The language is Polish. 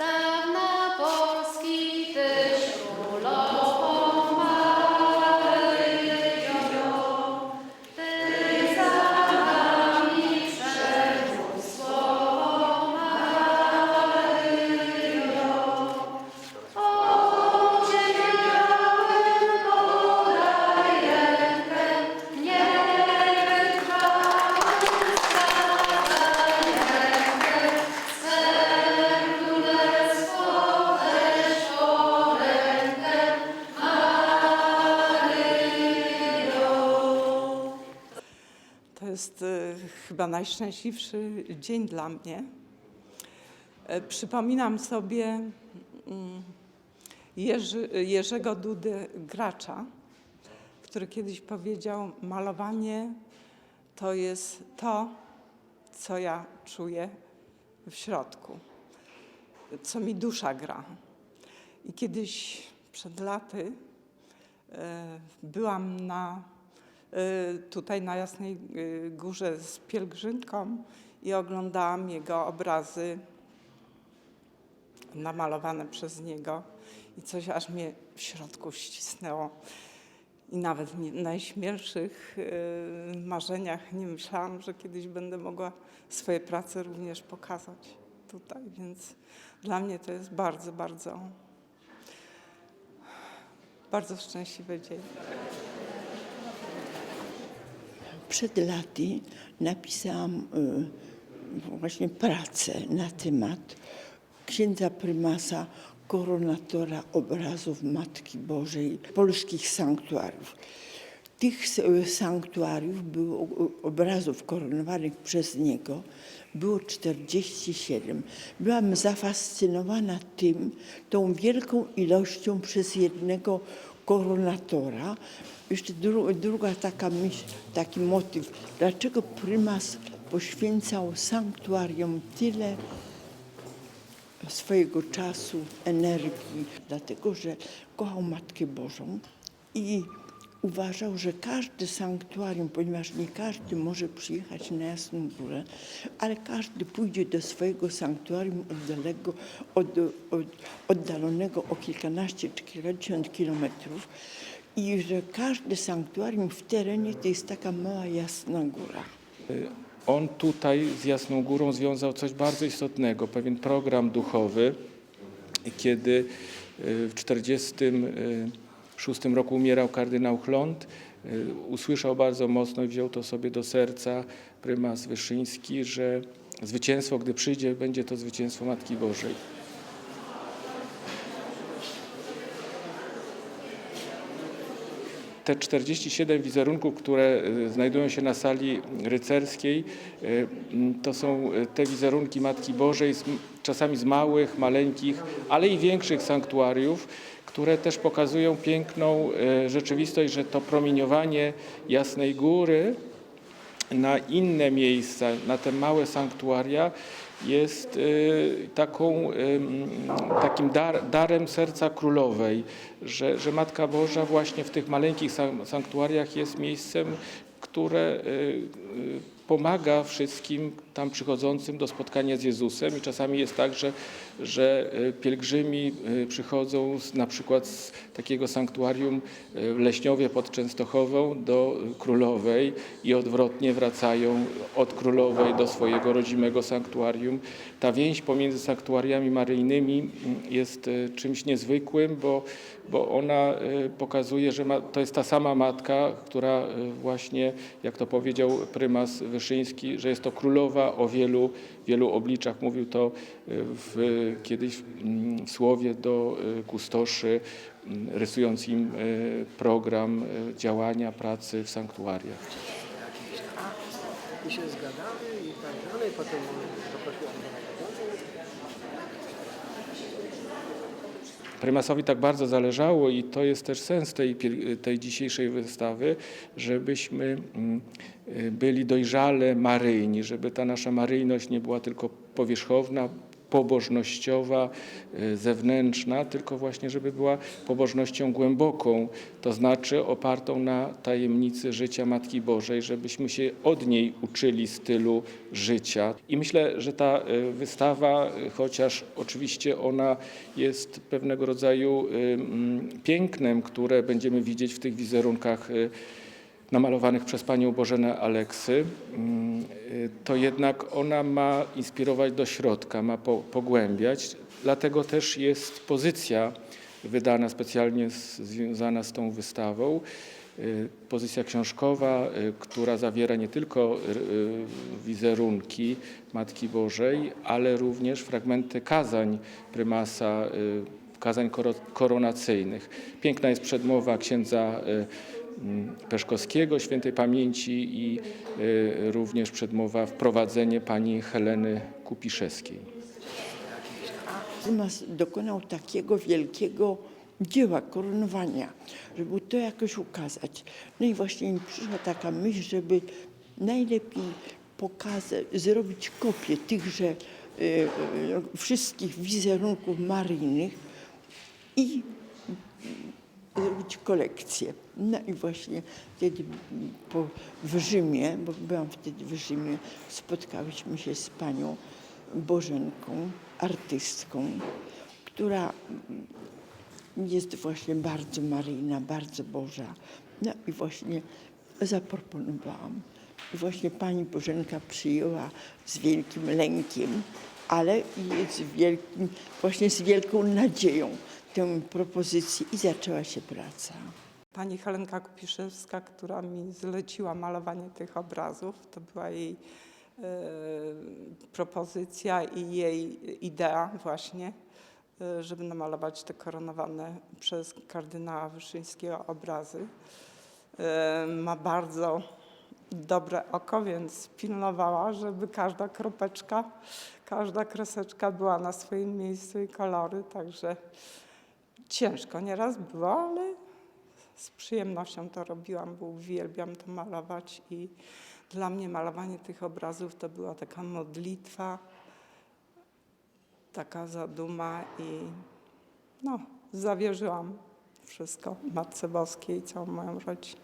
estava chyba najszczęśliwszy dzień dla mnie. E, przypominam sobie mm, Jerzy, Jerzego Dudy Gracza, który kiedyś powiedział: Malowanie to jest to, co ja czuję w środku, co mi dusza gra. I kiedyś przed laty e, byłam na tutaj na Jasnej y, Górze z pielgrzymką i oglądałam jego obrazy namalowane przez niego i coś aż mnie w środku ścisnęło. I nawet w najśmielszych y, marzeniach nie myślałam, że kiedyś będę mogła swoje prace również pokazać tutaj, więc dla mnie to jest bardzo, bardzo, bardzo szczęśliwy dzień. Przed laty napisałam y, właśnie pracę na temat księdza prymasa, koronatora obrazów Matki Bożej, polskich sanktuariów. Tych sanktuariów było, obrazów koronowanych przez niego było 47. Byłam zafascynowana tym, tą wielką ilością przez jednego koronatora. Jeszcze dru, druga taka myśl, taki motyw, dlaczego prymas poświęcał sanktuarium tyle swojego czasu, energii, dlatego że kochał Matkę Bożą i uważał, że każde sanktuarium, ponieważ nie każdy może przyjechać na Jasną Górę, ale każdy pójdzie do swojego sanktuarium oddalego, od, od, oddalonego o kilkanaście czy kilkadziesiąt kilometrów i że każde sanktuarium w terenie to jest taka mała Jasna Góra. Y, on tutaj z Jasną Górą związał coś bardzo istotnego, pewien program duchowy, kiedy y, w 40 1906 roku umierał kardynał Chlont. Y, usłyszał bardzo mocno i wziął to sobie do serca prymas Wyszyński, że zwycięstwo, gdy przyjdzie, będzie to zwycięstwo Matki Bożej. te 47 wizerunków, które y, znajdują się na sali rycerskiej, y, to są te wizerunki Matki Bożej, czasami z małych, maleńkich, ale i większych sanktuariów które też pokazują piękną y, rzeczywistość, że to promieniowanie Jasnej Góry na inne miejsca, na te małe sanktuaria jest y, taką, takim dar, darem serca królowej, że, że Matka Boża właśnie w tych maleńkich san- sanktuariach jest miejscem, które y, pomaga wszystkim tam przychodzącym do spotkania z Jezusem i czasami jest tak, że, że y, pielgrzymi y, przychodzą z, na przykład z takiego sanktuarium w Leśniowie pod Częstochową do Królowej i odwrotnie wracają od Królowej do swojego rodzimego sanktuarium. Ta więź pomiędzy sanktuariami maryjnymi mm, jest czymś niezwykłym, bo, bo ona pokazuje, że ma, to jest ta sama matka, która właśnie, jak to powiedział prymas Wyszyński, że jest to królowa o wielu, wielu obliczach. Mówił to y, w, kiedyś mm, w słowie do y, kustoszy, mm, rysując im y, program działania, pracy w sanktuariach. i się zgadamy i tak dalej. Potem poprosiłam do Prymasowi tak bardzo zależało i to jest też sens tej, tej dzisiejszej wystawy, żebyśmy mm, y, byli dojrzale maryjni, żeby ta nasza maryjność nie była tylko powierzchowna, pobożnościowa, y, zewnętrzna, tylko właśnie, żeby była pobożnością głęboką, to znaczy opartą na tajemnicy życia Matki Bożej, żebyśmy się od niej uczyli stylu życia. I myślę, że ta y, wystawa, y, chociaż oczywiście ona jest pewnego rodzaju pięknem, które będziemy widzieć w tych wizerunkach namalowanych przez panią Bożenę Aleksy, mm, to jednak ona ma inspirować do środka, ma po, pogłębiać. Dlatego też jest pozycja wydana specjalnie związana z tą wystawą. Y, Pozycja książkowa, y, która zawiera nie tylko y, y, wizerunki Matki Bożej, ale również fragmenty kazań prymasa, y, kazań koro- koronacyjnych. Piękna jest przedmowa księdza y, Peszkowskiego, świętej pamięci i y, również przedmowa wprowadzenie pani Heleny Kupiszewskiej. Prymas dokonał takiego wielkiego dzieła koronowania, żeby to jakoś ukazać. No i właśnie mi przyszła taka myśl, żeby najlepiej pokazać, zrobić kopię tychże e, e, wszystkich wizerunków maryjnych i zrobić kolekcję. No i właśnie wtedy po, w Rzymie, bo byłam wtedy w Rzymie, spotkałyśmy się z panią Bożenką, artystką, która jest właśnie bardzo maryjna, bardzo Boża. No i właśnie zaproponowałam. I właśnie pani Bożenka przyjęła z wielkim lękiem, ale i z wielkim, właśnie z wielką nadzieją tę propozycję i zaczęła się praca. Pani Helenka Kupiszewska, która mi zleciła malowanie tych obrazów, to była jej e, propozycja i jej idea właśnie, e, żeby namalować te koronowane przez kardynała Wyszyńskiego obrazy. E, ma bardzo dobre oko, więc pilnowała, żeby każda kropeczka, każda kreseczka była na swoim miejscu i kolory, także ciężko nieraz było, ale z przyjemnością to robiłam, bo uwielbiam to malować i dla mnie malowanie tych obrazów to była taka modlitwa, taka zaduma i no, zawierzyłam wszystko Matce Boskiej i całą moją rodzinę.